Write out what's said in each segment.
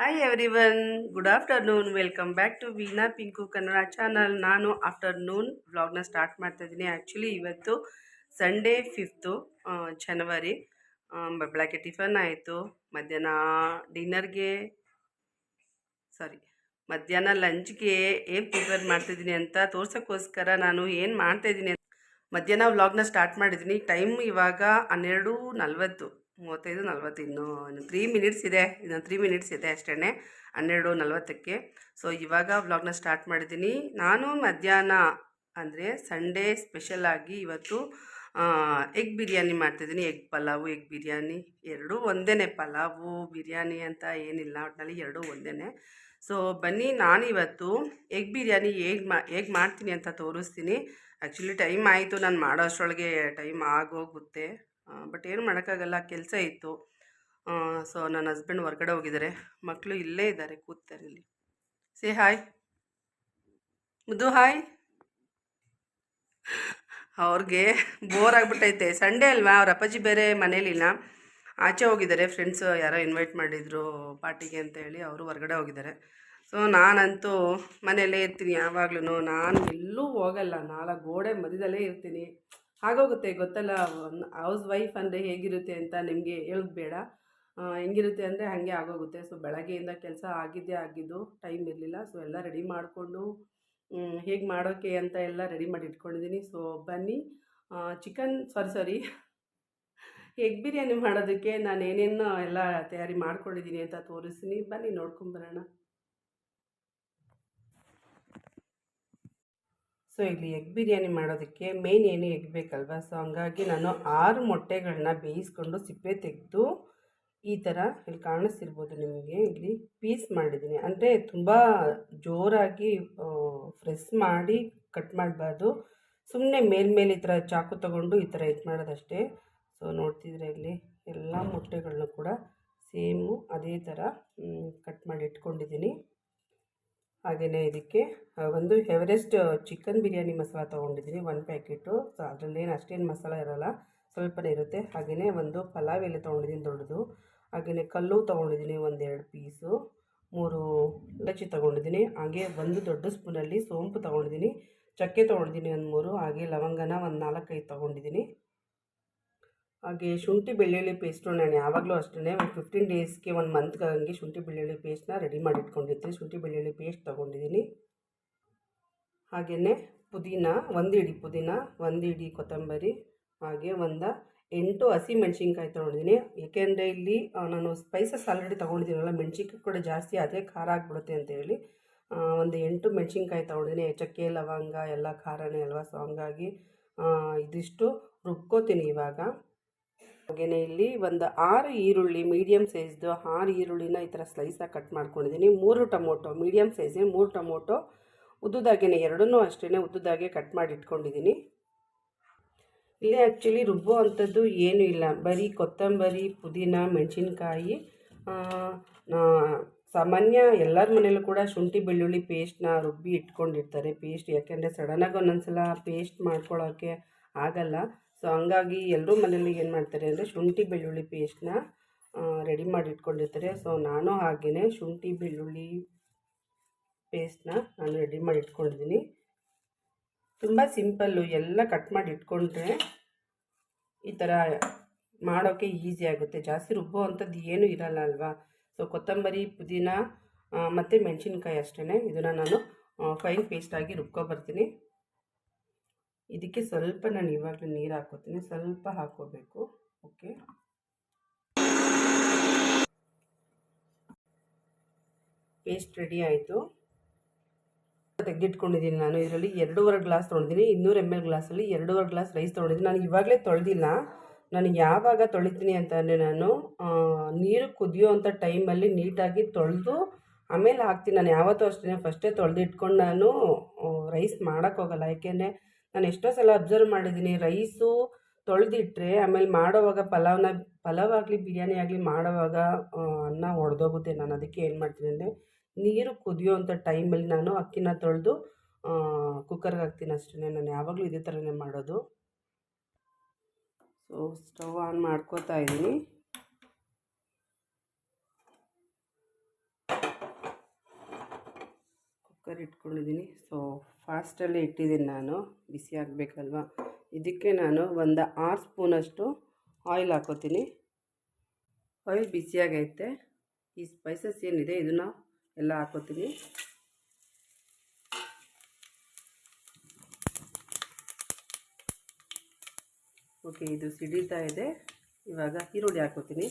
Hi everyone good afternoon welcome back to Veena Pinku Kannada channel ನಾನು afternoon ವ್ಲಾಗ್ನ start ಮಾಡ್ತಾ ಇದ್ದೀನಿ. Actually ಇವತ್ತು ಸಂಡೇ ಫಿಫ್ತು ಜನವರಿ ಬೆಳಗ್ಗೆ ಟಿಫನ್ ಆಯಿತು. ಮಧ್ಯಾಹ್ನ ಡಿನ್ನರ್ಗೆ ಸಾರಿ ಮಧ್ಯಾಹ್ನ ಲಂಚ್ಗೆ ಏನು ಪ್ರಿಪೇರ್ ಮಾಡ್ತಿದ್ದೀನಿ ಅಂತ ತೋರ್ಸೋಕ್ಕೋಸ್ಕರ ನಾನು ಏನು ಮಾಡ್ತಾಯಿದ್ದೀನಿ ಮಧ್ಯಾಹ್ನ ವ್ಲಾಗ್ನ ಸ್ಟಾರ್ಟ್ ಮಾಡಿದ್ದೀನಿ. ಟೈಮ್ ಇವಾಗ ಹನ್ನೆರಡು ನಲ್ವತ್ತು. ಮೂವತ್ತೈದು, ನಲ್ವತ್ತು, ಇನ್ನೂ ತ್ರೀ ಮಿನಿಟ್ಸ್ ಇದೆ ಇನ್ನೊಂದು ತ್ರೀ ಮಿನಿಟ್ಸ್ ಇದೆ ಅಷ್ಟೇ ಹನ್ನೆರಡು, ನಲ್ವತ್ತಕ್ಕೆ. ಸೊ ಇವಾಗ ವ್ಲಾಗ್ನ ಸ್ಟಾರ್ಟ್ ಮಾಡಿದ್ದೀನಿ. ನಾನು ಮಧ್ಯಾಹ್ನ ಅಂದರೆ ಸಂಡೇ ಸ್ಪೆಷಲಾಗಿ ಇವತ್ತು ಎಗ್ ಬಿರಿಯಾನಿ ಮಾಡ್ತಿದ್ದೀನಿ. ಎಗ್ ಪಲಾವು ಎಗ್ ಬಿರಿಯಾನಿ, ಎರಡೂ ಒಂದೇ ಪಲಾವು, ಬಿರಿಯಾನಿ ಅಂತ ಏನಿಲ್ಲ ಒಟ್ಟಿನಲ್ಲಿ ಎರಡೂ ಒಂದೇ ಸೊ ಬನ್ನಿ ನಾನು ಇವತ್ತು ಎಗ್ ಬಿರಿಯಾನಿ ಹೇಗೆ ಮಾ, ಹೇಗೆ ಮಾಡ್ತೀನಿ ಅಂತ ತೋರಿಸ್ತೀನಿ. ಆ್ಯಕ್ಚುಲಿ ಟೈಮ್ ಆಯಿತು, ನಾನು ಮಾಡೋ ಅಷ್ಟರೊಳಗೆ ಟೈಮ್ ಆಗೋಗುತ್ತೆ. ಬಟ್ ಏನು ಮಾಡೋಕ್ಕಾಗಲ್ಲ, ಕೆಲಸ ಇತ್ತು. ಸೊ ನನ್ನ ಹಸ್ಬೆಂಡ್ ಹೊರ್ಗಡೆ ಹೋಗಿದ್ದಾರೆ ಮಕ್ಕಳು ಇಲ್ಲೇ ಇದ್ದಾರೆ ಕೂತಾರೆ ಇಲ್ಲಿ. ಸೇ ಹಾಯ್ ಮುದ್ದು ಹಾಯ್ ಅವ್ರಿಗೆ ಬೋರ್ ಆಗಿಬಿಟ್ಟೈತೆ. ಸಂಡೇ ಅಲ್ವಾ? ಅವ್ರ ಅಪ್ಪಾಜಿ ಬೇರೆ ಮನೇಲಿಲ್ಲ ಆಚೆ ಹೋಗಿದ್ದಾರೆ. ಫ್ರೆಂಡ್ಸ್ ಯಾರೋ ಇನ್ವೈಟ್ ಮಾಡಿದ್ರು ಪಾರ್ಟಿಗೆ ಅಂತ ಹೇಳಿ ಅವರು ಹೊರಗಡೆ ಹೋಗಿದ್ದಾರೆ. ಸೊ ನಾನಂತೂ ಮನೆಯಲ್ಲೇ ಇರ್ತೀನಿ ಯಾವಾಗ್ಲೂ ನಾನು ಎಲ್ಲೂ ಹೋಗಲ್ಲ. ನಾಲ್ಕು ಗೋಡೆ ಮಧ್ಯದಲ್ಲೇ ಇರ್ತೀನಿ. ಆಗೋಗುತ್ತೆ ಗೊತ್ತಲ್ಲ ಹೌಸ್ ವೈಫ್ ಅಂದರೆ ಹೇಗಿರುತ್ತೆ ಅಂತ ನಿಮಗೆ ಹೇಳೋದು ಬೇಡ. ಹೆಂಗಿರುತ್ತೆ ಅಂದರೆ ಹಾಗೆ ಆಗೋಗುತ್ತೆ. ಸೊ ಬೆಳಗ್ಗೆಯಿಂದ ಕೆಲಸ ಆಗಿದ್ದೇ ಆಗಿದ್ದು ಟೈಮ್ ಇರಲಿಲ್ಲ. ಸೊ ಎಲ್ಲ ರೆಡಿ ಮಾಡಿಕೊಂಡು ಹೇಗೆ ಮಾಡೋಕ್ಕೆ ಅಂತ ಎಲ್ಲ ರೆಡಿ ಮಾಡಿ ಇಟ್ಕೊಂಡಿದ್ದೀನಿ ಸೊ ಬನ್ನಿ. Chicken sorry sorry egg biryani ಮಾಡೋದಕ್ಕೆ ನಾನು ಏನೇನು ಎಲ್ಲ ತಯಾರಿ ಮಾಡ್ಕೊಂಡಿದ್ದೀನಿ ಅಂತ ತೋರಿಸ್ತೀನಿ. ಬನ್ನಿ ನೋಡ್ಕೊಂಬರೋಣ ಸೊ ಇಲ್ಲಿ ಎಗ್ ಬಿರಿಯಾನಿ ಮಾಡೋದಕ್ಕೆ ಮೇನ್ ಏನು ಎಗ್ ಬೇಕಲ್ವಾ? ಸೊ ಹಂಗಾಗಿ ನಾನು ಆರು ಮೊಟ್ಟೆಗಳನ್ನ ಬೇಯಿಸ್ಕೊಂಡು ಸಿಪ್ಪೆ ತೆಗೆದು ಈ ಥರ ಇಲ್ಲಿ ಕಾಣಿಸ್ತಿರ್ಬೋದು ನಿಮಗೆ. ಇಲ್ಲಿ ಪೀಸ್ ಮಾಡಿದ್ದೀನಿ. ಅಂದರೆ ತುಂಬ ಜೋರಾಗಿ ಫ್ರೆಸ್ ಮಾಡಿ ಕಟ್ ಮಾಡಬಾರ್ದು. ಸುಮ್ಮನೆ ಮೇಲ್ಮೇಲೆ ಈ ಥರ ಚಾಕು ತಗೊಂಡು ಈ ಥರ ಇದು ಮಾಡೋದಷ್ಟೇ. ಸೊ ನೋಡ್ತಿದ್ರೆ ಇಲ್ಲಿ ಎಲ್ಲ ಮೊಟ್ಟೆಗಳನ್ನೂ ಕೂಡ ಸೇಮು ಅದೇ ಥರ ಕಟ್ ಮಾಡಿ ಇಟ್ಕೊಂಡಿದ್ದೀನಿ. ಹಾಗೆಯೇ ಇದಕ್ಕೆ ಒಂದು ಎವರೆಸ್ಟ್ ಚಿಕನ್ ಬಿರಿಯಾನಿ ಮಸಾಲ ತೊಗೊಂಡಿದ್ದೀನಿ ಒನ್ ಪ್ಯಾಕೆಟು ಸೊ ಅದರಲ್ಲೇನು ಅಷ್ಟೇನು ಮಸಾಲ ಇರೋಲ್ಲ, ಸ್ವಲ್ಪನೇ ಇರುತ್ತೆ. ಹಾಗೆಯೇ ಒಂದು ಪಲಾವ್ ಎಲೆ ತೊಗೊಂಡಿದ್ದೀನಿ, ದೊಡ್ಡದು. ಹಾಗೆಯೇ ಕಲ್ಲು ತೊಗೊಂಡಿದ್ದೀನಿ, ಒಂದೆರಡು ಪೀಸು ಮೂರು ಲಚ್ಚಿ ತೊಗೊಂಡಿದ್ದೀನಿ. ಹಾಗೆ ಒಂದು ದೊಡ್ಡ ಸ್ಪೂನಲ್ಲಿ ಸೋಂಪು ತೊಗೊಂಡಿದ್ದೀನಿ, ಚಕ್ಕೆ ತೊಗೊಂಡಿದ್ದೀನಿ, ಒಂದು ಮೂರು. ಹಾಗೆ ಲವಂಗನ ಒಂದು ನಾಲ್ಕೈದು ತೊಗೊಂಡಿದ್ದೀನಿ. ಹಾಗೆ ಶುಂಠಿ ಬೆಳ್ಳುಳ್ಳಿ ಪೇಸ್ಟು ನಾನು ಯಾವಾಗಲೂ ಅಷ್ಟೇ ಒಂದು ಫಿಫ್ಟೀನ್ ಡೇಸ್ಗೆ ಒಂದು ಮಂತ್ಗೆ ಹಂಗೆ ಶುಂಠಿ ಬೆಳ್ಳುಳ್ಳಿ ಪೇಸ್ಟ್ನ ರೆಡಿ ಮಾಡಿ ಇಟ್ಕೊಂಡಿರ್ತೀನಿ ಶುಂಠಿ ಬೆಳ್ಳುಳ್ಳಿ ಪೇಸ್ಟ್ ತೊಗೊಂಡಿದ್ದೀನಿ ಹಾಗೆಯೇ ಪುದೀನ, ಒಂದು ಇಡಿ ಪುದೀನ, ಒಂದು ಇಡಿ ಕೊತ್ತಂಬರಿ, ಹಾಗೆ ಒಂದು ಎಂಟು ಹಸಿ ಮೆಣಸಿನ್ಕಾಯಿ ತೊಗೊಂಡಿದ್ದೀನಿ ಏಕೆಂದರೆ ಇಲ್ಲಿ ನಾನು ಸ್ಪೈಸಸ್ ಆಲ್ರೆಡಿ ತೊಗೊಂಡಿದ್ದೀನಲ್ಲ ಮೆಣಸಿನ್ಕಾಯಿ ಕೂಡ ಜಾಸ್ತಿ ಆದರೆ ಖಾರ ಆಗಿಬಿಡುತ್ತೆ ಅಂತ ಹೇಳಿ ಒಂದು ಎಂಟು ಮೆಣಸಿನ್ಕಾಯಿ ತೊಗೊಂಡಿದ್ದೀನಿ ಚಕ್ಕೆ ಲವಂಗ, ಎಲ್ಲ ಖಾರನೇ ಅಲ್ವಾ ಸೊ ಹಂಗಾಗಿ ಇದಿಷ್ಟು ರುಬ್ಕೋತೀನಿ ಇವಾಗ. ಹಾಗೆಯೇ ಇಲ್ಲಿ ಒಂದು ಆರು ಈರುಳ್ಳಿ ಮೀಡಿಯಮ್ ಸೈಜ್ದು ಆರು ಈರುಳ್ಳಿನ ಈ ಥರ ಸ್ಲೈಸಾಗಿ ಕಟ್ ಮಾಡ್ಕೊಂಡಿದ್ದೀನಿ ಮೂರು ಟೊಮೊಟೊ ಮೀಡಿಯಮ್ ಸೈಜೇ ಮೂರು ಟೊಮೊಟೊ, ಉದ್ದುದಾಗೇನೆ ಎರಡನ್ನೂ ಅಷ್ಟೇ ಉದ್ದುದಾಗೆ ಕಟ್ ಮಾಡಿ ಇಟ್ಕೊಂಡಿದ್ದೀನಿ ಇಲ್ಲಿ ಆ್ಯಕ್ಚುಲಿ ರುಬ್ಬೋ ಅಂಥದ್ದು ಏನೂ ಇಲ್ಲ. ಬರೀ ಕೊತ್ತಂಬರಿ, ಪುದೀನ, ಮೆಣಸಿನ್ಕಾಯಿ ಸಾಮಾನ್ಯ ಎಲ್ಲರ ಮನೇಲೂ ಕೂಡ ಶುಂಠಿ, ಬೆಳ್ಳುಳ್ಳಿ ಪೇಸ್ಟ್ನ ರುಬ್ಬಿ ಇಟ್ಕೊಂಡಿರ್ತಾರೆ. ಪೇಸ್ಟ್ ಯಾಕೆಂದರೆ ಸಡನ್ನಾಗಿ ಒಂದೊಂದು ಸಲ ಪೇಸ್ಟ್ ಮಾಡ್ಕೊಳ್ಳೋಕ್ಕೆ ಆಗಲ್ಲ. ಸೊ ಹಂಗಾಗಿ ಎಲ್ಲರೂ ಮನೇಲಿ ಏನು ಮಾಡ್ತಾರೆ ಅಂದರೆ ಶುಂಠಿ ಬೆಳ್ಳುಳ್ಳಿ ಪೇಸ್ಟ್ನ ರೆಡಿ ಮಾಡಿ ಇಟ್ಕೊಂಡಿರ್ತಾರೆ ಸೊ ನಾನು ಹಾಗೆಯೇ ಶುಂಠಿ ಬೆಳ್ಳುಳ್ಳಿ ಪೇಸ್ಟ್ನ ನಾನು ರೆಡಿ ಮಾಡಿ ಇಟ್ಕೊಂಡಿದ್ದೀನಿ ತುಂಬ ಸಿಂಪಲ್ಲು ಎಲ್ಲ ಕಟ್ ಮಾಡಿ ಇಟ್ಕೊಂಡ್ರೆ ಈ ಥರ ಮಾಡೋಕ್ಕೆ ಈಸಿ ಆಗುತ್ತೆ. ಜಾಸ್ತಿ ರುಬ್ಬೋ ಅಂಥದ್ದು ಏನೂ ಇರಲ್ಲ ಅಲ್ವಾ? ಸೊ ಕೊತ್ತಂಬರಿ, ಪುದೀನ ಮತ್ತು ಮೆಣಸಿನ್ಕಾಯಿ ಅಷ್ಟೇ ಇದನ್ನು ನಾನು ಫೈನ್ ಪೇಸ್ಟಾಗಿ ರುಬ್ಕೊಬರ್ತೀನಿ. ಇದಕ್ಕೆ ಸ್ವಲ್ಪ ನಾನು ಇವಾಗಲೂ ನೀರು ಹಾಕೋತೀನಿ, ಸ್ವಲ್ಪ ಹಾಕೋಬೇಕು, ಓಕೆ? ಪೇಸ್ಟ್ ರೆಡಿ ಆಯಿತು. ತೆಗೆದಿಟ್ಕೊಂಡಿದ್ದೀನಿ ನಾನು. ಇದರಲ್ಲಿ ಎರಡೂವರೆ ಗ್ಲಾಸ್ ತೊಗೊಂಡಿದ್ದೀನಿ ಇನ್ನೂರು ಎಂ ಎಲ್ ಗ್ಲಾಸಲ್ಲಿ ಎರಡೂವರೆ ಗ್ಲಾಸ್ ರೈಸ್ ತೊಗೊಂಡಿದ್ದೀನಿ ನಾನು ಇವಾಗಲೇ ತೊಳೆದಿಲ್ಲ. ನಾನು ಯಾವಾಗ ತೊಳಿತೀನಿ ಅಂತಂದರೆ ನಾನು ನೀರು ಕುದಿಯೋ ಅಂಥ ಟೈಮಲ್ಲಿ ನೀಟಾಗಿ ತೊಳೆದು ಆಮೇಲೆ ಹಾಕ್ತೀನಿ. ನಾನು ಯಾವತ್ತೂ ಅಷ್ಟೇ ಫಸ್ಟೇ ತೊಳೆದಿಟ್ಕೊಂಡು ನಾನು ರೈಸ್ ಮಾಡೋಕ್ಕೋಗಲ್ಲ ಯಾಕೆಂದರೆ ನಾನು ಎಷ್ಟೋ ಸಲ ಅಬ್ಸರ್ವ್ ಮಾಡಿದ್ದೀನಿ. ರೈಸು ತೊಳೆದಿಟ್ರೆ ಆಮೇಲೆ ಮಾಡೋವಾಗ ಪಲಾವ್ನ ಪಲಾವ್ ಆಗಲಿ ಬಿರಿಯಾನಿ ಆಗಲಿ ಮಾಡೋವಾಗ ಅನ್ನ ಒಡೆದೋಗುತ್ತೆ. ನಾನು ಅದಕ್ಕೆ ಏನು ಮಾಡ್ತೀನಿ ಅಂದರೆ ನೀರು ಕುದಿಯೋ ಅಂಥ ಟೈಮಲ್ಲಿ ನಾನು ಅಕ್ಕಿನ ತೊಳೆದು ಕುಕ್ಕರ್ಗೆ ಹಾಕ್ತೀನಿ ಅಷ್ಟೇ ನಾನು ಯಾವಾಗಲೂ ಇದೇ ಥರನೇ ಮಾಡೋದು. ಸೊ ಸ್ಟವ್ ಆನ್ ಮಾಡ್ಕೋತಾ ಇದ್ದೀನಿ. ಕುಕ್ಕರ್ ಇಟ್ಕೊಂಡಿದ್ದೀನಿ. ಸೊ ಫಾಸ್ಟಲ್ಲೇ ಇಟ್ಟಿದ್ದೀನಿ ನಾನು. ಬಿಸಿ ಆಗಬೇಕಲ್ವ? ಇದಕ್ಕೆ ನಾನು ಒಂದು ಆರು ಸ್ಪೂನಷ್ಟು ಆಯಿಲ್ ಹಾಕೋತೀನಿ. ಆಯಿಲ್ ಬಿಸಿಯಾಗೈತೆ ಈ ಸ್ಪೈಸಸ್ ಏನಿದೆ ಇದನ್ನು ಎಲ್ಲ ಹಾಕೋತೀನಿ. ಓಕೆ ಇದು ಸಿಡಿತಾ ಇದೆ. ಇವಾಗ ಈರುಳ್ಳಿ ಹಾಕೋತೀನಿ.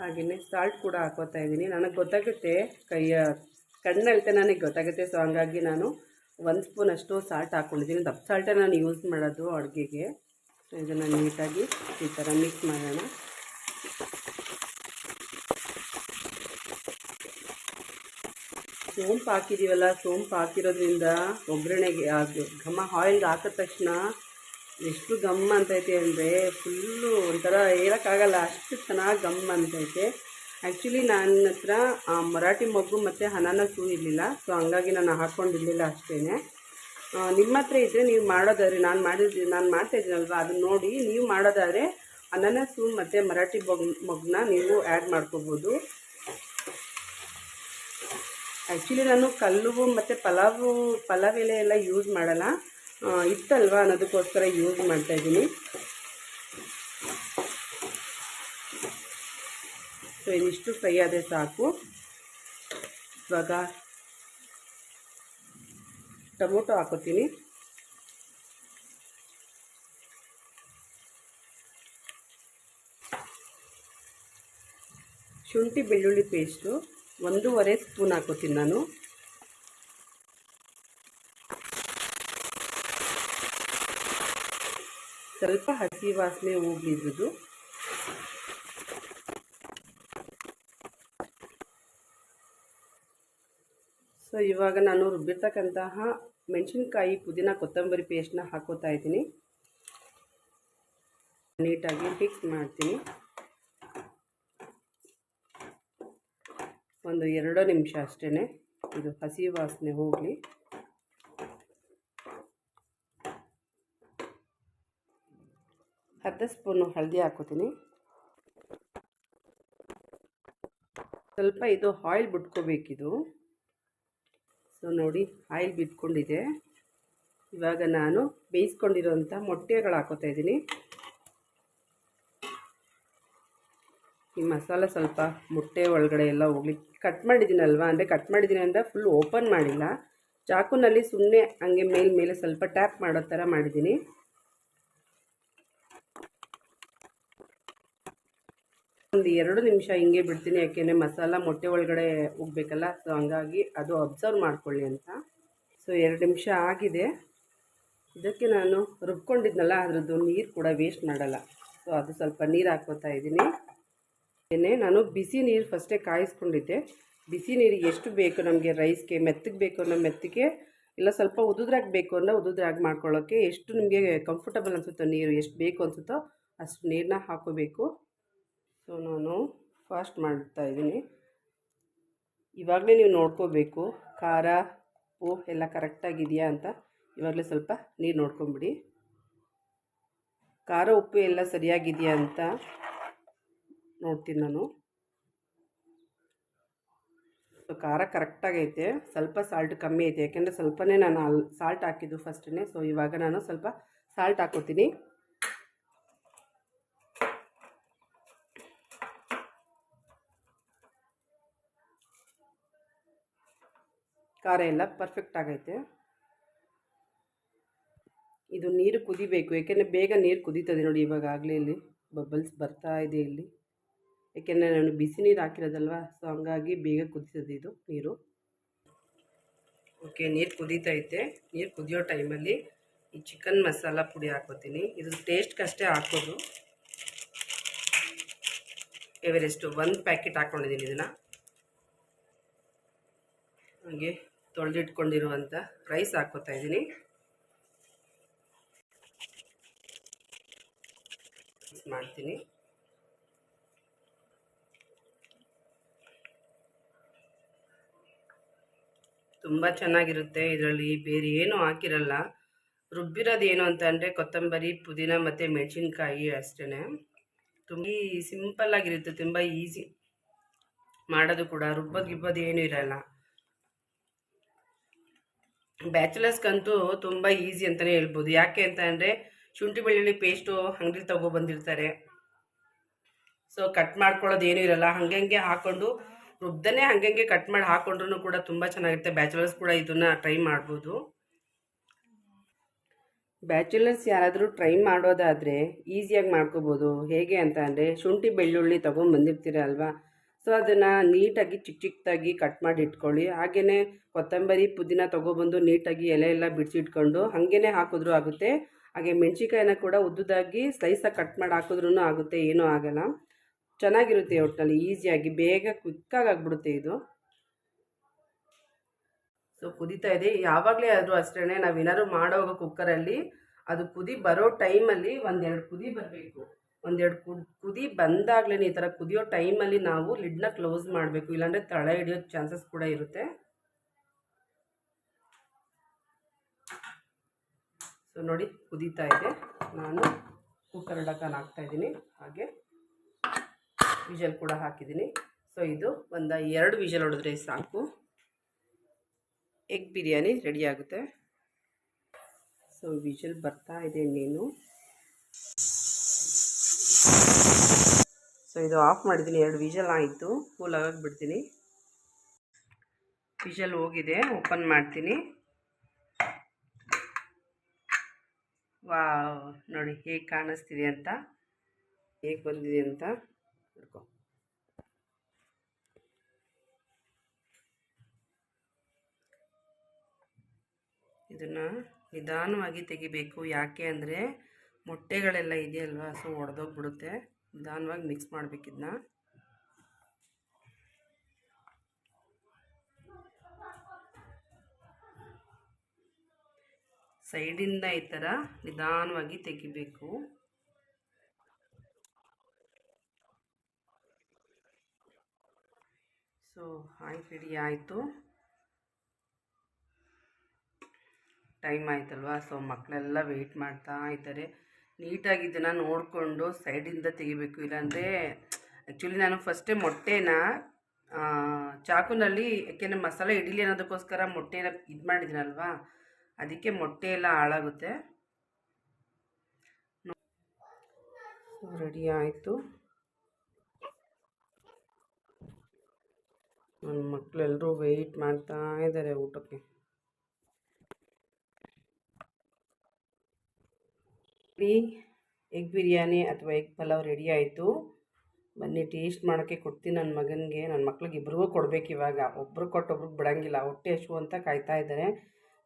ಹಾಗೆಯೇ ಸಾಲ್ಟ್ ಕೂಡ ಹಾಕೋತಾ ಇದ್ದೀನಿ. ನನಗೆ ಗೊತ್ತಾಗುತ್ತೆ ಕೈಯ ಕಣ್ಣೆಳ್ತೆ ನನಗೆ ಗೊತ್ತಾಗುತ್ತೆ. ಸೊ ಹಂಗಾಗಿ ನಾನು ಒಂದು ಸ್ಪೂನ್ ಅಷ್ಟು ಸಾಲ್ಟ್ ಹಾಕ್ಕೊಂಡಿದ್ದೀನಿ ದಪ್ಪ ಸಾಲ್ಟೇ ನಾನು ಯೂಸ್ ಮಾಡೋದು ಅಡುಗೆಗೆ. ಸೊ ಇದನ್ನು ನೀಟಾಗಿ ಈ ಥರ ಮಿಕ್ಸ್ ಮಾಡೋಣ. ಸೋಂಪು ಹಾಕಿದ್ದೀವಲ್ಲ ಸೋಂಪು ಹಾಕಿರೋದ್ರಿಂದ ಒಗ್ಗರಣೆಗೆ ಅದು ಘಮ ಆಯಿಲ್ಗೆ ಹಾಕಿದ ತಕ್ಷಣ ಎಷ್ಟು ಗಮ್ ಅಂತೈತೆ ಅಂದರೆ ಫುಲ್ಲು ಒಂಥರ ಹೇಳೋಕ್ಕಾಗಲ್ಲ, ಅಷ್ಟು ಚೆನ್ನಾಗಿ ಗಮ್ ಅಂತೈತೆ. ಆ್ಯಕ್ಚುಲಿ ನನ್ನ ಹತ್ರ ಮರಾಠಿ ಮೊಗ್ಗು ಮತ್ತು ಅನಾನಸು ಇರಲಿಲ್ಲ ಸೊ ಹಂಗಾಗಿ ನಾನು ಹಾಕ್ಕೊಂಡಿರಲಿಲ್ಲ ಅಷ್ಟೇ ನಿಮ್ಮ ಹತ್ರ ಇದ್ದರೆ ನೀವು ಮಾಡೋದಾದ್ರೆ, ನಾನು ಮಾಡಿದ್ದೆ ನಾನು ಮಾಡ್ತಾಯಿದ್ದೀನಲ್ವ ಅದನ್ನ ನೋಡಿ ನೀವು ಮಾಡೋದಾದರೆ ಅನಾನಸು ಮತ್ತು ಮರಾಠಿ ಮೊಗ್ ಮೊಗ್ಗನ್ನ ನೀವು ಆ್ಯಡ್ ಮಾಡ್ಕೋಬೋದು. ಆ್ಯಕ್ಚುಲಿ ನಾನು ಕಲ್ಲು ಮತ್ತು ಪಲಾವು, ಪಲಾವ್ ಎಲೆ ಎಲ್ಲ ಯೂಸ್ ಮಾಡಲ್ಲ. ಇತ್ತಲ್ವ ಅನ್ನೋದಕ್ಕೋಸ್ಕರ ಯೂಸ್ ಮಾಡ್ತಾಯಿದ್ದೀನಿ ಸೊ ಇನ್ನಿಷ್ಟು ಫ್ರೈ ಆದರೆ ಸಾಕು. ಇವಾಗ ಟೊಮೊಟೊ ಹಾಕೋತೀನಿ. ಶುಂಠಿ ಬೆಳ್ಳುಳ್ಳಿ ಪೇಸ್ಟು, ಒಂದೂವರೆ ಸ್ಪೂನ್ ಹಾಕೋತೀನಿ ನಾನು. ಸ್ವಲ್ಪ ಹಸಿ ವಾಸನೆ ಹೋಗ್ಲಿದ್ರದ್ದು ಸೊ ಇವಾಗ ನಾನು ರುಬ್ಬಿರ್ತಕ್ಕಂತಹ ಮೆಣಸಿನ್ಕಾಯಿ, ಪುದೀನ, ಕೊತ್ತಂಬರಿ ಪೇಸ್ಟ್ನ ಹಾಕೋತಾ ಇದ್ದೀನಿ. ನೀಟಾಗಿ ಮಿಕ್ಸ್ ಮಾಡ್ತೀನಿ. ಒಂದು ಎರಡು ನಿಮಿಷ ಅಷ್ಟೇ ಇದು ಹಸಿ ವಾಸನೆ ಹೋಗಲಿ. ಅರ್ಧ ಸ್ಪೂನು ಹಳದಿ ಹಾಕೋತೀನಿ ಸ್ವಲ್ಪ ಇದು ಆಯಿಲ್ ಬಿಟ್ಕೋಬೇಕಿದು. ಸೊ ನೋಡಿ ಆಯಿಲ್ ಬಿಟ್ಕೊಂಡಿದೆ. ಇವಾಗ ನಾನು ಬೇಯಿಸ್ಕೊಂಡಿರೋಂಥ ಮೊಟ್ಟೆಗಳು ಹಾಕೋತಾ ಇದ್ದೀನಿ. ಈ ಮಸಾಲ ಸ್ವಲ್ಪ ಮೊಟ್ಟೆ ಒಳಗಡೆ ಎಲ್ಲ ಹೋಗ್ಲಿ. ಕಟ್ ಮಾಡಿದ್ದೀನಲ್ವಾ? ಅಂದರೆ ಕಟ್ ಮಾಡಿದ್ದೀನಿ ಅಂದರೆ ಫುಲ್ ಓಪನ್ ಮಾಡಿಲ್ಲ. ಚಾಕುನಲ್ಲಿ ಸುಮ್ಮನೆ ಹಂಗೆ ಮೇಲೆ ಮೇಲೆ ಸ್ವಲ್ಪ ಟ್ಯಾಪ್ ಮಾಡೋ ಥರ ಮಾಡಿದ್ದೀನಿ. ಒಂದು ಎರಡು ನಿಮಿಷ ಹಿಂಗೆ ಬಿಡ್ತೀನಿ, ಯಾಕೆಂದರೆ ಮಸಾಲ ಮೊಟ್ಟೆ ಒಳಗಡೆ ಹೋಗ್ಬೇಕಲ್ಲ ಸೊ ಹಂಗಾಗಿ ಅದು ಅಬ್ಸರ್ವ್ ಮಾಡ್ಕೊಳ್ಳಿ ಅಂತ. ಸೊ ಎರಡು ನಿಮಿಷ ಆಗಿದೆ. ಇದಕ್ಕೆ ನಾನು ರುಬ್ಕೊಂಡಿದ್ನಲ್ಲ, ಅದರದ್ದು ನೀರು ಕೂಡ ವೇಸ್ಟ್ ಮಾಡಲ್ಲ. ಸೊ ಅದು ಸ್ವಲ್ಪ ನೀರು ಹಾಕ್ಕೊತಾ ಇದ್ದೀನಿ. ಏನೇ, ನಾನು ಬಿಸಿ ನೀರು ಫಸ್ಟೇ ಕಾಯಿಸ್ಕೊಂಡಿದ್ದೆ. ಬಿಸಿ ನೀರು ಎಷ್ಟು ಬೇಕು ನಮಗೆ ರೈಸ್ಗೆ, ಮೆತ್ತಗೆ ಬೇಕು ಅನ್ನೋ ಮೆತ್ತಗೆ, ಇಲ್ಲ ಸ್ವಲ್ಪ ಉದುದ್ರಾಗ ಬೇಕು ಅನ್ನೋ ಉದುದ್ರಾಗಿ ಮಾಡ್ಕೊಳ್ಳೋಕ್ಕೆ ಎಷ್ಟು ನಿಮಗೆ ಕಂಫರ್ಟಬಲ್ ಅನಿಸುತ್ತೋ ನೀರು, ಎಷ್ಟು ಬೇಕು ಅನಿಸುತ್ತೋ ಅಷ್ಟು ನೀರನ್ನ ಹಾಕೋಬೇಕು ಸೊ ನಾನು ಫಾಸ್ಟ್ ಮಾಡ್ತಾ ಇದ್ದೀನಿ. ಇವಾಗಲೇ ನೀವು ನೋಡ್ಕೋಬೇಕು. ಖಾರ, ಉಪ್ಪು ಎಲ್ಲ ಕರೆಕ್ಟಾಗಿದೆಯಾ ಅಂತ ಇವಾಗಲೇ ಸ್ವಲ್ಪ ನೀರು ನೋಡ್ಕೊಂಬಿಡಿ. ಖಾರ, ಉಪ್ಪು ಎಲ್ಲ ಸರಿಯಾಗಿದೆಯಾ ಅಂತ ನೋಡ್ತೀನಿ ನಾನು. ಸೊ ಖಾರ ಕರೆಕ್ಟಾಗೈತೆ ಸ್ವಲ್ಪ ಸಾಲ್ಟ್ ಕಮ್ಮಿ ಐತೆ. ಯಾಕೆಂದರೆ ಸ್ವಲ್ಪನೇ ನಾನು ಸಾಲ್ಟ್ ಹಾಕಿದ್ದು ಫಸ್ಟೇ ಸೊ ಇವಾಗ ನಾನು ಸ್ವಲ್ಪ ಸಾಲ್ಟ್ ಹಾಕೋತೀನಿ. ಖಾರ ಎಲ್ಲ ಪರ್ಫೆಕ್ಟ್ ಆಗೈತೆ. ಇದು ನೀರು ಕುದಿಬೇಕು, ಯಾಕೆಂದರೆ ಬೇಗ ನೀರು ಕುದೀತದೆ ನೋಡಿ ಇವಾಗ ಆಗಲೇ ಇಲ್ಲಿ ಬಬಲ್ಸ್ ಬರ್ತಾ ಇದೆ ಇಲ್ಲಿ. ಯಾಕೆಂದರೆ ನಾನು ಬಿಸಿ ನೀರು ಹಾಕಿರೋದಲ್ವ ಸೊ ಹಂಗಾಗಿ ಬೇಗ ಕುದಿಸೋದು ಇದು ನೀರು. ಓಕೆ ನೀರು ಕುದೀತೈತೆ ನೀರು ಕುದಿಯೋ ಟೈಮಲ್ಲಿ ಈ ಚಿಕನ್ ಮಸಾಲ ಪುಡಿ ಹಾಕೋತೀನಿ ಇದು ಟೇಸ್ಟ್ಗಷ್ಟೇ ಹಾಕೋದು. ಎವರೆಸ್ಟು ಒಂದು ಪ್ಯಾಕೆಟ್ ಹಾಕ್ಕೊಂಡಿದ್ದೀನಿ ಇದನ್ನು. ಹಾಗೆ. ತೊಳೆದಿಟ್ಕೊಂಡಿರುವಂಥ ರೈಸ್ ಹಾಕ್ಕೋತಾ ಇದ್ದೀನಿ. ಮಾಡ್ತೀನಿ. ತುಂಬ ಚೆನ್ನಾಗಿರುತ್ತೆ. ಇದರಲ್ಲಿ ಬೇರೆ ಏನೂ ಹಾಕಿರಲ್ಲ. ರುಬ್ಬಿರೋದು ಏನು ಅಂತ ಅಂದರೆ ಕೊತ್ತಂಬರಿ, ಪುದೀನ ಮತ್ತು ಮೆಣಸಿನ್ಕಾಯಿ ಅಷ್ಟೇ ತುಂಬ ಸಿಂಪಲ್ ಆಗಿರುತ್ತೆ. ತುಂಬ ಈಸಿ ಮಾಡೋದು ಕೂಡ. ರುಬ್ಬೋದು, ಗಿಬ್ಬೋದು ಏನೂ ಇರಲ್ಲ. ಬ್ಯಾಚುಲರ್ಸ್ಗಂತೂ ತುಂಬ ಈಸಿ ಅಂತಲೇ ಹೇಳ್ಬೋದು. ಯಾಕೆ ಅಂತ ಅಂದರೆ ಶುಂಠಿ ಬೆಳ್ಳುಳ್ಳಿ ಪೇಸ್ಟು ಅಂಗಡಿಲಿ ತೊಗೊಬಂದಿರ್ತಾರೆ ಸೊ ಕಟ್ ಮಾಡ್ಕೊಳ್ಳೋದು ಏನೂ ಇರಲ್ಲ. ಹಾಗೆ ಹಾಕ್ಕೊಂಡು ರುಬ್ದನೇ ಹಾಗೆ ಕಟ್ ಮಾಡಿ ಹಾಕ್ಕೊಂಡ್ರೂ ಕೂಡ ತುಂಬ ಚೆನ್ನಾಗಿರುತ್ತೆ. ಬ್ಯಾಚುಲರ್ಸ್ ಕೂಡ ಇದನ್ನು ಟ್ರೈ ಮಾಡ್ಬೋದು. ಬ್ಯಾಚುಲರ್ಸ್ ಯಾರಾದರೂ ಟ್ರೈ ಮಾಡೋದಾದರೆ ಈಸಿಯಾಗಿ ಮಾಡ್ಕೋಬೋದು. ಹೇಗೆ ಅಂತ ಅಂದರೆ ಶುಂಠಿ ಬೆಳ್ಳುಳ್ಳಿ ತೊಗೊಂಬಂದಿರ್ತೀರ ಅಲ್ವಾ? ಸೊ ಅದನ್ನು ನೀಟಾಗಿ ಚಿಕ್ಕ ಚಿಕ್ಕದಾಗಿ ಕಟ್ ಮಾಡಿ ಇಟ್ಕೊಳ್ಳಿ. ಹಾಗೆಯೇ ಕೊತ್ತಂಬರಿ ಪುದೀನ ತೊಗೊಬಂದು ನೀಟಾಗಿ ಎಲೆ ಎಲ್ಲ ಬಿಡಿಸಿಟ್ಕೊಂಡು ಹಾಗೇ ಹಾಕಿದ್ರೂ ಆಗುತ್ತೆ. ಹಾಗೆ ಮೆಣಸಿಕಾಯಿನ ಕೂಡ ಉದ್ದುದಾಗಿ ಸ್ಲೈಸಾಗಿ ಕಟ್ ಮಾಡಿ ಹಾಕಿದ್ರೂ ಆಗುತ್ತೆ, ಏನೂ ಆಗಲ್ಲ. ಚೆನ್ನಾಗಿರುತ್ತೆ ಒಟ್ಟಿನಲ್ಲಿ ಈಸಿಯಾಗಿ, ಬೇಗ ಕ್ವಿಕ್ಕಾಗಿ ಆಗಿಬಿಡುತ್ತೆ ಇದು. ಸೊ ಕುದೀತಾ ಇದೆ. ಯಾವಾಗಲೇ ಆದರೂ ಅಷ್ಟೇ ನಾವು ಏನಾದ್ರು ಮಾಡೋವಾಗ ಕುಕ್ಕರಲ್ಲಿ ಅದು ಕುದಿ ಬರೋ ಟೈಮಲ್ಲಿ ಒಂದೆರಡು ಕುದಿ ಬರಬೇಕು. ಒಂದೆರಡು ಕುದ್ ಕುದಿ ಬಂದಾಗಲೇ ಈ ಥರ ಕುದಿಯೋ ಟೈಮಲ್ಲಿ ನಾವು ಲಿಡ್ನ ಕ್ಲೋಸ್ ಮಾಡಬೇಕು. ಇಲ್ಲಾಂದರೆ ತಳ ಹಿಡಿಯೋ ಚಾನ್ಸಸ್ ಕೂಡ ಇರುತ್ತೆ. ಸೊ, ನೋಡಿ ಕುದೀತಾ ಇದೆ. ನಾನು ಕುಕ್ಕರ್ ಡಕ್ಕನ್ ಹಾಕ್ತಾ ಇದ್ದೀನಿ. ಹಾಗೆ ವಿಜಲ್ ಕೂಡ ಹಾಕಿದ್ದೀನಿ. ಸೊ, ಇದು ಒಂದು ಎರಡು ವಿಜಲ್ ಹೊಡೆದ್ರೆ ಸಾಕು. ಎಗ್ ಬಿರಿಯಾನಿ ರೆಡಿ ಆಗುತ್ತೆ. ಸೊ ವಿಜಲ್ ಬರ್ತಾ ಇದೆ ಇನ್ನೇನು. ಸೊ ಇದು ಆಫ್ ಮಾಡಿದ್ದೀನಿ. ಎರಡು ವಿಜಲ್ ಆಯಿತು. ಕೂಲ್ ಆಗಾಕ್ಬಿಡ್ತೀನಿ ಬಿಡ್ತೀನಿ. ವಿಷಲ್ ಹೋಗಿದೆ. ಓಪನ್ ಮಾಡ್ತೀನಿ. ವಾ ನೋಡಿ, ಹೇಗೆ ಕಾಣಿಸ್ತಿದೆ ಅಂತ. ಹೇಗೆ ಬಂದಿದೆ ಅಂತ ಇದನ್ನು ನಿಧಾನವಾಗಿ ತೆಗಿಬೇಕು. ಯಾಕೆ ಅಂದರೆ ಮೊಟ್ಟೆಗಳೆಲ್ಲ ಇದೆಯಲ್ವಾ? ಸೊ, ಒಡೆದೋಗ್ಬಿಡುತ್ತೆ. ನಿಧಾನವಾಗಿ ಮಿಕ್ಸ್ ಮಾಡಬೇಕಿದ್ನ. ಸೈಡಿಂದ ಈ ಥರ ನಿಧಾನವಾಗಿ ತೆಗಿಬೇಕು. ಸೊ ಆಯ್ತು ರೆಡಿ ಆಯಿತು. ಟೈಮ್ ಆಯ್ತಲ್ವಾ? ಸೊ, ಮಕ್ಕಳೆಲ್ಲ ವೆಯ್ಟ್ ಮಾಡ್ತಾ ಇದ್ದಾರೆ. ನೀಟಾಗಿ ಇದನ್ನು ನೋಡಿಕೊಂಡು ಸೈಡಿಂದ ತೆಗಿಬೇಕು. ಇಲ್ಲಾಂದರೆ ಆ್ಯಕ್ಚುಲಿ ನಾನು ಫಸ್ಟೇ ಮೊಟ್ಟೆನ ಚಾಕುನಲ್ಲಿ, ಯಾಕೆಂದರೆ ಮಸಾಲೆ ಇಡಲಿ ಅನ್ನೋದಕ್ಕೋಸ್ಕರ ಮೊಟ್ಟೆನ ಇದು ಮಾಡಿದ್ದೀನಲ್ವಾ ಅದಕ್ಕೆ ಮೊಟ್ಟೆ ಎಲ್ಲ ಹಾಳಾಗುತ್ತೆ. ರೆಡಿ ಆಯಿತು. ನನ್ನ ಮಕ್ಕಳೆಲ್ಲರೂ ವೆಯ್ಟ್ ಮಾಡ್ತಾ ಇದ್ದಾರೆ ಊಟಕ್ಕೆ. ಎಗ್ ಬಿರಿಯಾನಿ ಅಥವಾ ಎಗ್ ಪಲಾವ್ ರೆಡಿ ಆಯಿತು. ಬನ್ನಿ, ಟೇಸ್ಟ್ ಮಾಡೋಕ್ಕೆ ಕೊಡ್ತೀನಿ ನನ್ನ ಮಗನಿಗೆ. ನನ್ನ ಮಕ್ಳಿಗೆ ಇಬ್ರಿಗೂ ಕೊಡಬೇಕು ಇವಾಗ. ಒಬ್ರು ಕೊಟ್ಟು ಒಬ್ರಿಗೆ ಬಿಡೋಂಗಿಲ್ಲ. ಹೊಟ್ಟೆ ಹಶು ಅಂತ ಕಾಯ್ತಾ ಇದ್ದಾರೆ.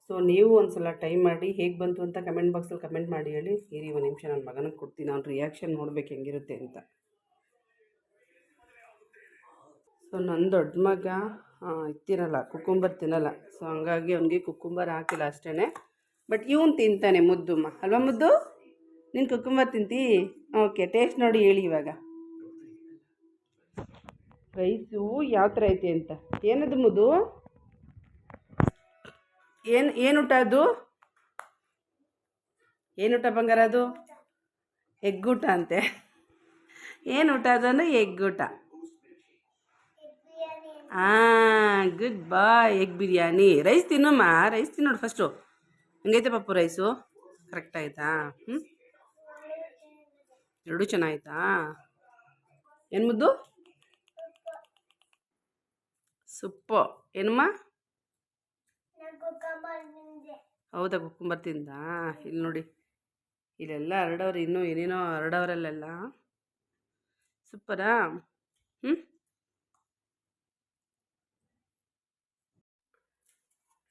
ಸೊ ನೀವು ಒಂದು ಸಲ ಟೈಮ್ ಮಾಡಿ ಹೇಗೆ ಬಂತು ಅಂತ ಕಮೆಂಟ್ ಬಾಕ್ಸಲ್ಲಿ ಕಮೆಂಟ್ ಮಾಡಿ ಹೇಳಿ. ಸೀರಿ, ಒಂದು ನಿಮಿಷ ನನ್ನ ಮಗನಿಗೆ ಕೊಡ್ತೀನಿ. ಅವ್ನ ರಿಯಾಕ್ಷನ್ ನೋಡ್ಬೇಕು ಹೆಂಗಿರುತ್ತೆ ಅಂತ. ಸೊ ನನ್ನ ದೊಡ್ಡ ಮಗ ತಿನ್ನಲ್ಲ ಕುಕುಂಬರ್ ತಿನ್ನಲ್ಲ. ಸೊ ಹಂಗಾಗಿ ಅವನಿಗೆ ಕುಕುಂಬರ್ ಹಾಕಿಲ್ಲ ಅಷ್ಟೇ ಬಟ್ ಇವನು ತಿಂತಾನೆ ಮುದ್ದುಮ್ಮ ಅಲ್ವಾ ಮುದ್ದು? ನೀನು ಕುಕ್ಕುಂಬರ್ ತಿಂತಿ? ಓಕೆ ಟೇಸ್ಟ್ ನೋಡಿ ಹೇಳಿ ಇವಾಗ. ರೈಸು ಯಾವ ಥರ ಐತೆ ಅಂತ. ಏನದು ಮುದು ಏನು ಏನು ಊಟ ಅದು? ಏನು ಊಟ ಬಂಗಾರ ಅದು? ಎಗ್ಗೂಟ ಅಂತೆ. ಏನು ಊಟ ಅದು ಅಂದರೆ ಎಗ್ಗೂಟ ಹಾಂ good boy egg biryani. Rice ತಿನ್ನಮ್ಮ, rice ತಿನ್ನೋಡು ಫಸ್ಟು ಹಂಗೈತೆ ಪಪ್ಪು ರೈಸು? ಕರೆಕ್ಟ್ ಆಯಿತಾ? ಹ್ಞೂ ಎರಡೂ ಚೆನ್ನಾಯ್ತಾ ಏನು ಮುದ್ದು? ಸೊಪ್ಪು ಏನಮ್ಮ? ಹೌದಾ, ಕುಕ್ಕುಂಬರ್ ತಿಂದ? ಇಲ್ಲಿ ನೋಡಿ. ಇಲ್ಲೆಲ್ಲ ಹರಡವ್ರು ಇನ್ನೂ ಏನೇನೋ ಹರಡವ್ರಲ್ಲೆಲ್ಲ ಸೂಪರಾ? ಹ್ಞೂ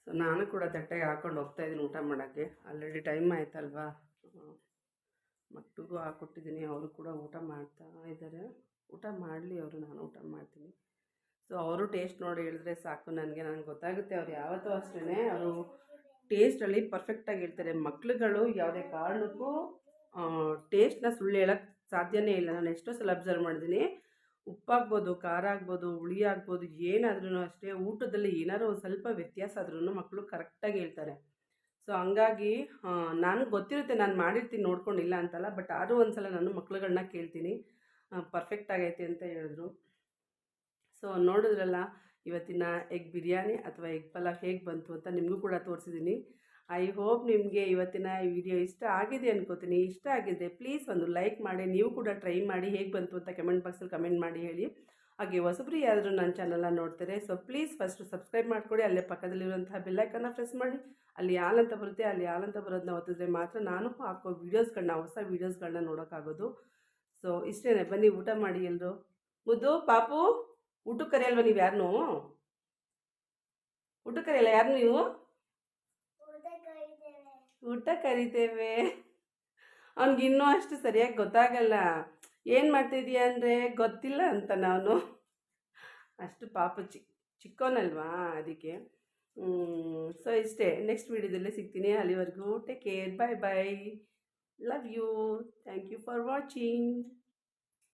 ಸೊ ನಾನು ಕೂಡ ತಟ್ಟೆಗೆ ಹಾಕೊಂಡು ಹೋಗ್ತಾ ಇದ್ದೀನಿ ಊಟ ಮಾಡೋಕ್ಕೆ. ಆಲ್ರೆಡಿ ಟೈಮ್ ಆಯ್ತಲ್ವಾ? ಮಕ್ಕಳಿಗೂ ಹಾಕ್ಕೊಟ್ಟಿದ್ದೀನಿ ಅವರು ಕೂಡ ಊಟ ಮಾಡ್ತಾ ಇದ್ದಾರೆ. ಊಟ ಮಾಡಲಿ ಅವರು, ನಾನು ಊಟ ಮಾಡ್ತೀನಿ. ಸೊ ಅವರು ಟೇಸ್ಟ್ ನೋಡಿ ಹೇಳಿದ್ರೆ ಸಾಕು, ನನಗೆ ನನಗೆ ಗೊತ್ತಾಗುತ್ತೆ ಅವ್ರು ಯಾವತ್ತೂ ಅಷ್ಟೇ ಅವರು ಟೇಸ್ಟಲ್ಲಿ ಪರ್ಫೆಕ್ಟಾಗಿ ಹೇಳ್ತಾರೆ. ಮಕ್ಳುಗಳು ಯಾವುದೇ ಕಾರಣಕ್ಕೂ ಟೇಸ್ಟ್ನ ಸುಳ್ಳು ಹೇಳೋಕ್ಕೆ ಸಾಧ್ಯನೇ ಇಲ್ಲ. ನಾನು ಎಷ್ಟೋ ಸಲ ಅಬ್ಸರ್ವ್ ಮಾಡಿದ್ದೀನಿ. ಉಪ್ಪಾಗ್ಬೋದು, ಖಾರ ಆಗ್ಬೋದು, ಹುಳಿ ಆಗ್ಬೋದು ಏನಾದ್ರೂ ಅಷ್ಟೇ, ಊಟದಲ್ಲಿ ಏನಾದ್ರು ಸ್ವಲ್ಪ ವ್ಯತ್ಯಾಸ ಆದ್ರೂ ಮಕ್ಕಳು ಕರೆಕ್ಟಾಗಿ ಹೇಳ್ತಾರೆ. ಸೊ ಹಂಗಾಗಿ ನಾನು ಗೊತ್ತಿರುತ್ತೆ ನಾನು ಮಾಡಿರ್ತೀನಿ ನೋಡ್ಕೊಂಡಿಲ್ಲ ಅಂತಲ್ಲ, ಬಟ್ ಆದರೂ ಒಂದು ಸಲ ನಾನು ಮಕ್ಳುಗಳನ್ನ ಕೇಳ್ತೀನಿ. ಪರ್ಫೆಕ್ಟ್ ಆಗೈತೆ ಅಂತ ಹೇಳಿದ್ರು. ಸೊ ನೋಡಿದ್ರಲ್ಲ, ಇವತ್ತಿನ ಎಗ್ ಬಿರಿಯಾನಿ ಅಥವಾ ಎಗ್ ಪಲಾವ್ ಹೇಗೆ ಬಂತು ಅಂತ ನಿಮಗೂ ಕೂಡ ತೋರಿಸಿದ್ದೀನಿ ಐ ಹೋಪ್ ನಿಮಗೆ ಇವತ್ತಿನ ಈ ವಿಡಿಯೋ ಇಷ್ಟ ಆಗಿದೆ ಅನ್ಕೋತೀನಿ. ಇಷ್ಟ ಆಗಿದೆ ಪ್ಲೀಸ್ ಒಂದು ಲೈಕ್ ಮಾಡಿ, ನೀವು ಕೂಡ ಟ್ರೈ ಮಾಡಿ ಹೇಗೆ ಬಂತು ಅಂತ ಕಮೆಂಟ್ ಬಾಕ್ಸಲ್ಲಿ ಕಮೆಂಟ್ ಮಾಡಿ ಹೇಳಿ. ಹಾಗೆ ಹೊಸಬ್ರಿ ಯಾರಾದರೂ ನನ್ನ ಚಾನಲ್ನ ನೋಡ್ತಾರೆ ಸೊ ಪ್ಲೀಸ್ ಫಸ್ಟು ಸಬ್ಸ್ಕ್ರೈಬ್ ಮಾಡಿಕೊಡಿ, ಅಲ್ಲೇ ಪಕ್ಕದಲ್ಲಿರುವಂತಹ ಬೆಲ್ಲೈಕನ್ನ ಪ್ರೆಸ್ ಮಾಡಿ. ಅಲ್ಲಿ ಅಂತ ಬರುತ್ತೆ, ಅಲ್ಲಿ ಅಂತ ಬರೋದನ್ನ ಒತ್ತಿದ್ರೆ ಮಾತ್ರ ನಾನು ಹಾಕೋ ವೀಡಿಯೋಸ್ಗಳನ್ನ ಹೊಸ ವೀಡಿಯೋಸ್ಗಳನ್ನ ನೋಡೋಕ್ಕಾಗೋದು. ಸೊ ಇಷ್ಟೇ ಬನ್ನಿ, ಊಟ ಮಾಡಿ ಎಲ್ಲರೂ ಮುದ್ದು, ಪಾಪು, ಊಟಕ್ಕೆ ಕರೆಯಲ್ವ ನೀವು ಯಾರನ್ನೂ ಊಟಕ್ಕೆ ಕರೆಯಲ್ಲ ಯಾರು ನೀವು? ಊಟ ಕರಿತೇವೆ. ಅವ್ನಿಗೆ ಇನ್ನೂ ಅಷ್ಟು ಸರಿಯಾಗಿ ಗೊತ್ತಾಗಲ್ಲ. ಏನು ಮಾಡ್ತಿದ್ಯಾ ಅಂದರೆ ಗೊತ್ತಿಲ್ಲ ಅಂತ ನಾನು. ಅಷ್ಟು ಪಾಪ ಚಿಕ್ಕ ಚಿಕ್ಕವನಲ್ವಾ ಅದಕ್ಕೆ. ಸೊ ಇಷ್ಟೇ. ನೆಕ್ಸ್ಟ್ ವೀಡಿಯೋದಲ್ಲೇ ಸಿಗ್ತೀನಿ. ಅಲ್ಲಿವರೆಗೂ take care bye bye love you thank you for watching